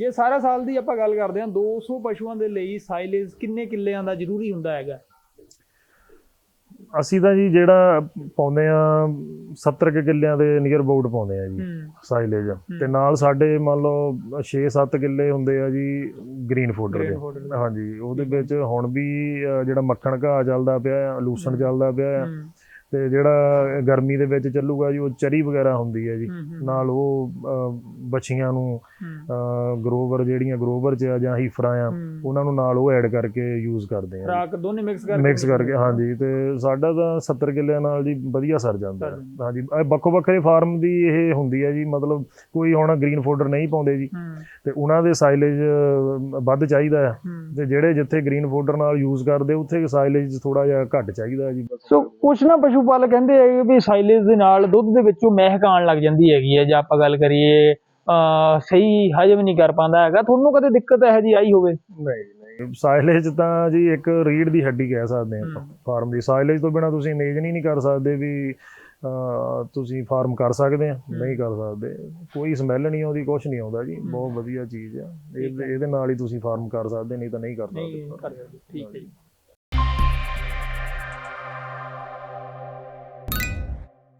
ਜੇ ਸਾਰਾ ਸਾਲ ਦੀ ਆਪਾਂ ਗੱਲ ਕਰਦੇ ਹਾਂ 200 ਪਸ਼ੂਆਂ ਦੇ ਲਈ ਸਾਈਲੇਜ ਕਿੰਨੇ ਕਿੱਲਿਆਂ ਦਾ ਜ਼ਰੂਰੀ ਹੁੰਦਾ ਹੈਗਾ? ਅਸੀਂ ਤਾਂ ਜੀ ਜਿਹੜਾ ਪਾਉਂਦੇ ਆ 70 ਕੁ ਕਿੱਲਿਆਂ ਦੇ ਨੀਅਰ ਅਬਾਊਟ ਪਾਉਂਦੇ ਆ ਜੀ ਸਾਈਲੇਜ ਤੇ ਨਾਲ ਸਾਡੇ ਮੰਨ ਲਓ 6-7 ਕਿੱਲੇ ਹੁੰਦੇ ਆ ਜੀ ਗ੍ਰੀਨ ਫੋਡਰ ਦੇ। ਹਾਂਜੀ ਉਹਦੇ ਵਿੱਚ ਹੁਣ ਵੀ ਜਿਹੜਾ ਮੱਖਣ ਘਾਹ ਚੱਲਦਾ ਪਿਆ ਆ ਲੂਸਣ ਚੱਲਦਾ ਪਿਆ ਤੇ ਜਿਹੜਾ ਗਰਮੀ ਦੇ ਵਿੱਚ ਚੱਲੂਗਾ ਜੀ ਉਹ ਚਰੀ ਵਗੈਰਾ ਹੁੰਦੀ ਹੈ ਜੀ। ਹੂੰ, ਹੂੰ, ਨਾਲ ਉਹ ਅ, ਬੱਛੀਆਂ ਨੂੰ ਹੂੰ, ਗਰੋਵਰ ਜਿਹੜੀਆਂ ਗਰੋਵਰ ਚ ਆ ਜਾਂ ਹੀਫਰਾਂ ਆ ਹੂੰ। ਉਹਨਾਂ ਨੂੰ ਨਾਲ ਉਹ ਐਡ ਕਰਕੇ ਯੂਜ਼ ਕਰਦੇ ਆ ਖੁਰਾਕ ਦੋਨੇ ਮਿਕਸ ਕਰਕੇ ਮਿਕਸ ਕਰਕੇ ਹਾਂਜੀ ਤੇ ਸਾਡਾ ਤਾਂ 70 ਕਿੱਲਿਆਂ ਨਾਲ ਜੀ ਵਧੀਆ ਸਰ ਜਾਂਦਾ ਹੈ। ਹਾਂਜੀ ਇਹ ਵੱਖੋ ਵੱਖਰੇ ਫਾਰਮ ਦੀ ਇਹ ਹੁੰਦੀ ਹੈ ਜੀ ਮਤਲਬ ਕੋਈ ਹੁਣ ਗ੍ਰੀਨ ਫੋਡਰ ਨਹੀਂ ਪਾਉਂਦੇ ਜੀ। ਹੂੰ। ਤੇ ਉਹਨਾਂ ਦੇ ਸਾਈਲੇਜ ਵੱਧ ਚਾਹੀਦਾ ਹੈ। ਹੂੰ। ਤੇ ਜਿਹੜੇ ਜਿੱਥੇ ਗ੍ਰੀਨ ਫੋਡਰ ਨਾਲ ਯੂਜ਼ ਕਰਦੇ ਉੱਥੇ ਸਾਈਲੇਜ ਥੋੜਾ ਜਿਹਾ ਘੱਟ ਚਾਹੀਦਾ ਹੈ ਜੀ। ਸੋ ਕੁਛ ਨਾ ਪਸ਼ੂ ਪਾਲਕ ਕਹਿੰਦੇ ਹੈਗੇ ਵੀ ਸਾਈਲੇਜ ਦੇ ਨਾਲ ਦੁੱਧ ਦੇ ਵਿੱਚੋਂ ਮਹਿਕ ਆਉਣ ਲੱਗ ਜਾਂਦੀ ਹੈਗੀ ਹੈ ਜੇ ਆਪਾਂ ਗੱਲ ਕਰੀਏ ਅ ਸਹੀ ਹਜਮ ਨਹੀਂ ਕਰ ਪਾਉਂਦਾ ਹੈਗਾ ਤੁਹਾਨੂੰ ਕਦੇ ਦਿੱਕਤ ਇਹੋ ਜੀ ਆਈ ਹੋਵੇ? ਨਹੀਂ ਨਹੀਂ। ਸਾਈਲੇਜ ਤਾਂ ਜੀ ਇੱਕ ਰੀੜ ਦੀ ਹੱਡੀ ਕਹਿ ਸਕਦੇ ਹਮ। ਫਾਰਮ ਦੀ। ਸਾਈਲੇਜ ਤੋਂ ਬਿਨਾ ਤੁਸੀਂ ਇਮੇਜਿਨ ਹੀ ਨਹੀਂ ਕਰ ਸਕਦੇ ਵੀ ਤੁਸੀਂ ਫਾਰਮ ਕਰ ਸਕਦੇ ਆ ਨਹੀਂ ਕਰ ਸਕਦੇ। ਕੋਈ ਸਮੈਲ ਨਹੀਂ ਆਉਂਦੀ ਕੁਝ ਨਹੀਂ ਆਉਂਦਾ ਜੀ ਬਹੁਤ ਵਧੀਆ ਚੀਜ਼ ਆ। ਇਹਦੇ ਨਾਲ ਹੀ ਤੁਸੀਂ ਫਾਰਮ ਕਰ ਸਕਦੇ ਨਹੀਂ ਤਾਂ ਨਹੀਂ ਕਰ ਸਕਦੇ ਠੀਕ ਹੈ ਜੀ।